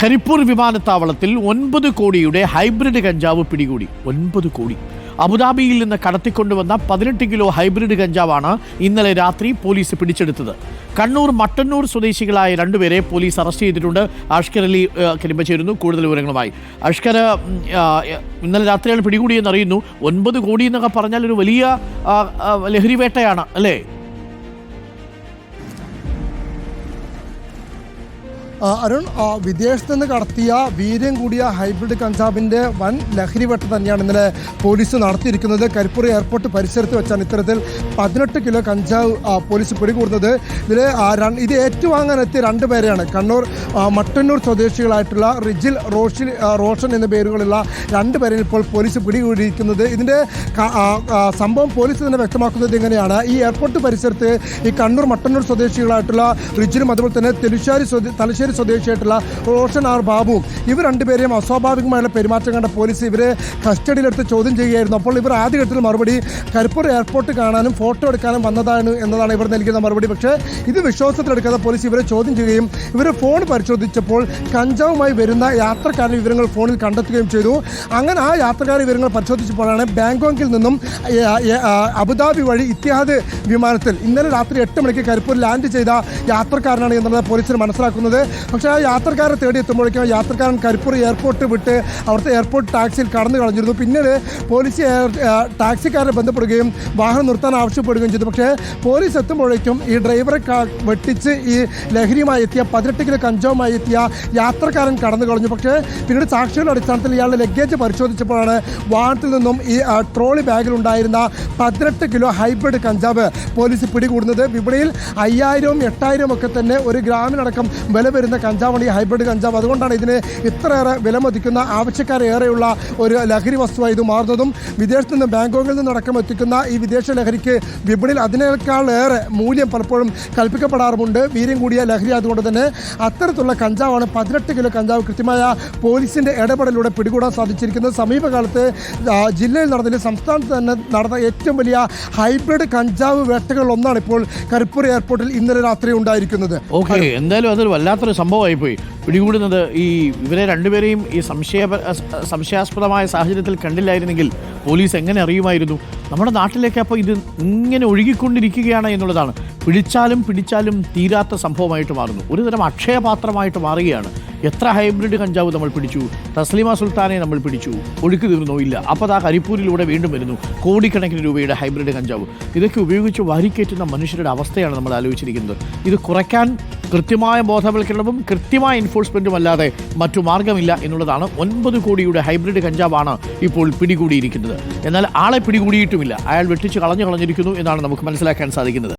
കരിപ്പൂർ വിമാനത്താവളത്തിൽ ഒൻപത് കോടിയുടെ ഹൈബ്രിഡ് കഞ്ചാവ് പിടികൂടി. ഒൻപത് കോടി. അബുദാബിയിൽ നിന്ന് കടത്തിക്കൊണ്ടുവന്ന പതിനെട്ട് കിലോ ഹൈബ്രിഡ് കഞ്ചാവാണ് ഇന്നലെ രാത്രി പോലീസ് പിടിച്ചെടുത്തത്. കണ്ണൂർ മട്ടന്നൂർ സ്വദേശികളായ രണ്ടുപേരെ പോലീസ് അറസ്റ്റ് ചെയ്തിട്ടുണ്ട്. അഷ്കർ അലി കരിമ്പച്ചേരുന്നു കരിമ്പ ചേരുന്നു. കൂടുതൽ വിവരങ്ങളുമായി. അഷ്കർ ഇന്നലെ രാത്രിയാണ് പിടികൂടിയെന്ന് അറിയുന്നു ഒൻപത് കോടി എന്നൊക്കെ പറഞ്ഞാൽ ഒരു വലിയ ലഹരി വേട്ടയാണ് അല്ലേ? അരുൺ വിദേശത്ത് നിന്ന് കടത്തിയ വീര്യം കൂടിയ ഹൈബ്രിഡ് കഞ്ചാബിന്റെ വൻ ലഹരി വെട്ടം തന്നെയാണ് ഇന്നലെ പോലീസ് നടത്തിയിരിക്കുന്നത്. കരിപ്പൂർ എയർപോർട്ട് പരിസരത്ത് വെച്ചാണ് ഇത്തരത്തിൽ പതിനെട്ട് കിലോ കഞ്ചാവ് പോലീസ് പിടികൂടുന്നത്. ഇതിൽ ഇത് ഏറ്റുവാങ്ങാൻ എത്തിയ രണ്ടുപേരെയാണ് കണ്ണൂർ മട്ടന്നൂർ സ്വദേശികളായിട്ടുള്ള റിജിൽ റോഷിൽ റോഷൻ എന്ന പേരുകളുള്ള രണ്ട് രണ്ടുപേരെ ഇപ്പോൾ പോലീസ് പിടികൂടിയിരിക്കുന്നത്. ആ, സംഭവം പോലീസ് തന്നെ വ്യക്തമാക്കുന്നത് എങ്ങനെയാണ് ഈ എയർപോർട്ട് പരിസരത്ത് ഈ കണ്ണൂർ മട്ടന്നൂർ സ്വദേശികളായിട്ടുള്ള റിജിലും അതുപോലെ തന്നെ തെലുശ്ശേരി സ്വദേ- തലശ്ശേരി സ്വദേശിയായിട്ടുള്ള റോഷൻ ആർ ബാബുവും ഇവർ രണ്ടുപേരെയും അസ്വാഭാവികമായുള്ള പെരുമാറ്റം കണ്ട പോലീസ് ഇവരെ കസ്റ്റഡിയിലെടുത്ത് ചോദ്യം ചെയ്യുകയായിരുന്നു. അപ്പോൾ ഇവർ ആദ്യഘട്ടത്തിൽ മറുപടി കരിപ്പൂർ എയർപോർട്ട് കാണാനും ഫോട്ടോ എടുക്കാനും വന്നതാണ് എന്നതാണ് ഇവർ നൽകിയ മറുപടി. പക്ഷേ ഇത് വിശ്വാസത്തിലെടുക്കാതെ പോലീസ് ഇവരെ ചോദ്യം ചെയ്യുകയും ഇവർ ഫോൺ പരിശോധിച്ചപ്പോൾ കഞ്ചാവുമായി വരുന്ന യാത്രക്കാരുടെ വിവരങ്ങൾ ഫോണിൽ കണ്ടെത്തുകയും ചെയ്തു. അങ്ങനെ ആ യാത്രക്കാരുടെ വിവരങ്ങൾ പരിശോധിച്ചപ്പോഴാണ് ബാങ്കോക്കിൽ നിന്നും അബുദാബി വഴി ഇത്തിഹാദ് വിമാനത്തിൽ ഇന്നലെ രാത്രി എട്ട് മണിക്ക് കരിപ്പൂർ ലാൻഡ് ചെയ്ത യാത്രക്കാരനാണ് എന്നുള്ളത് പോലീസിന് മനസ്സിലാക്കുന്നത്. പക്ഷേ ആ യാത്രക്കാരെ തേടി എത്തുമ്പോഴേക്കും യാത്രക്കാരൻ കരിപ്പൂർ എയർപോർട്ട് വിട്ട് അവിടുത്തെ എയർപോർട്ട് ടാക്സിയിൽ കടന്നു കളഞ്ഞിരുന്നു. പിന്നീട് പോലീസ് ടാക്സിക്കാരെ ബന്ധപ്പെടുകയും വാഹനം നിർത്താൻ ആവശ്യപ്പെടുകയും ചെയ്തു. പക്ഷേ പോലീസ് എത്തുമ്പോഴേക്കും ഈ ഡ്രൈവറെ വെട്ടിച്ച് ഈ ലഹരിയുമായി എത്തിയ പതിനെട്ട് കിലോ കഞ്ചാവുമായി എത്തിയ യാത്രക്കാരൻ കടന്നു കളഞ്ഞു. പക്ഷേ പിന്നീട് സാക്ഷികളുടെ അടിസ്ഥാനത്തിൽ ഇയാളുടെ ലഗേജ് പരിശോധിച്ചപ്പോഴാണ് വാഹനത്തിൽ നിന്നും ഈ ട്രോളി ബാഗിലുണ്ടായിരുന്ന പതിനെട്ട് കിലോ ഹൈബ്രിഡ് കഞ്ചാവ് പോലീസ് പിടികൂടുന്നത്. വിപണിയിൽ അയ്യായിരവും എട്ടായിരവും ഒക്കെ തന്നെ ഒരു ഗ്രാമിനടക്കം വില വരുന്ന കഞ്ചാവാണ് ഈ ഹൈബ്രിഡ് കഞ്ചാവ്. അതുകൊണ്ടാണ് ഇതിന് ഇത്രയേറെ വിലമതിക്കുന്ന ആവശ്യക്കാരേറെയുള്ള ഒരു ലഹരി വസ്തുവായി ഇത് മാറുന്നതും വിദേശത്ത് നിന്ന് ബാങ്കോക്കിൽ നിന്നടക്കം എത്തിക്കുന്ന ഈ വിദേശ ലഹരിക്ക് വിപണിയിൽ അതിനേക്കാളേറെ മൂല്യം പലപ്പോഴും കൽപ്പിക്കപ്പെടാറുമുണ്ട്. വീര്യം കൂടിയ ലഹരി അതുകൊണ്ട് തന്നെ അത്തരത്തിലുള്ള കഞ്ചാവാണ് പതിനെട്ട് കിലോ കഞ്ചാവ് കൃത്യമായ പോലീസിന്റെ ഇടപെടലിലൂടെ പിടികൂടാൻ സാധിച്ചിരിക്കുന്നത്. സമീപകാലത്ത് ജില്ലയിൽ നടന്നതിൽ സംസ്ഥാനത്ത് തന്നെ നടന്ന ഏറ്റവും വലിയ ഹൈബ്രിഡ് കഞ്ചാവ് വേട്ടകളിൽ ഒന്നാണ് ഇപ്പോൾ കരിപ്പൂർ എയർപോർട്ടിൽ ഇന്നലെ രാത്രി ഉണ്ടായിരിക്കുന്നത്. ഓക്കെ എന്തായാലും അതൊരു വല്ലാത്തൊരു സംഭവമായി പോയി പിടികൂടുന്നത് ഈ ഇവരെ രണ്ടുപേരെയും ഈ സംശയ സംശയാസ്പദമായ സാഹചര്യത്തിൽ കണ്ടില്ലായിരുന്നെങ്കിൽ പോലീസ് എങ്ങനെ അറിയുമായിരുന്നു? നമ്മുടെ നാട്ടിലേക്ക് അപ്പോൾ ഇത് ഇങ്ങനെ ഒഴുകിക്കൊണ്ടിരിക്കുകയാണ് എന്നുള്ളതാണ്. പിടിച്ചാലും പിടിച്ചാലും തീരാത്ത സംഭവമായിട്ട് മാറുന്നു. ഒരുതരം അക്ഷയപാത്രമായിട്ട് മാറുകയാണ്. എത്ര ഹൈബ്രിഡ് കഞ്ചാവ് നമ്മൾ പിടിച്ചു? തസ്ലിമ സുൽത്താനെ നമ്മൾ പിടിച്ചു. ഒഴുക്ക് തീർന്നോ? ഇല്ല. അപ്പോൾ ആ കരിപ്പൂരിലൂടെ വീണ്ടും വരുന്നു. കോടിക്കണക്കിന് രൂപയുടെ ഹൈബ്രിഡ് കഞ്ചാവ്. ഇതൊക്കെ ഉപയോഗിച്ച് വരിക്കേറ്റുന്ന മനുഷ്യരുടെ അവസ്ഥയാണ് നമ്മൾ ആലോചിച്ചിരിക്കുന്നത്. ഇത് കുറയ്ക്കാൻ കൃത്യമായ ബോധവൽക്കരണവും കൃത്യമായ എൻഫോഴ്സ്മെന്റും അല്ലാതെ മറ്റു മാർഗമില്ല എന്നുള്ളതാണ് ഒൻപത് കോടിയുടെ ഹൈബ്രിഡ് കഞ്ചാവാണ് ഇപ്പോൾ പിടികൂടിയിരിക്കുന്നത്. എന്നാൽ ആളെ പിടികൂടിയിട്ടുമില്ല. അയാൾ വെട്ടിച്ച് കളഞ്ഞു കളഞ്ഞിരിക്കുന്നു എന്നാണ് നമുക്ക് മനസ്സിലാക്കാൻ സാധിക്കുന്നത്.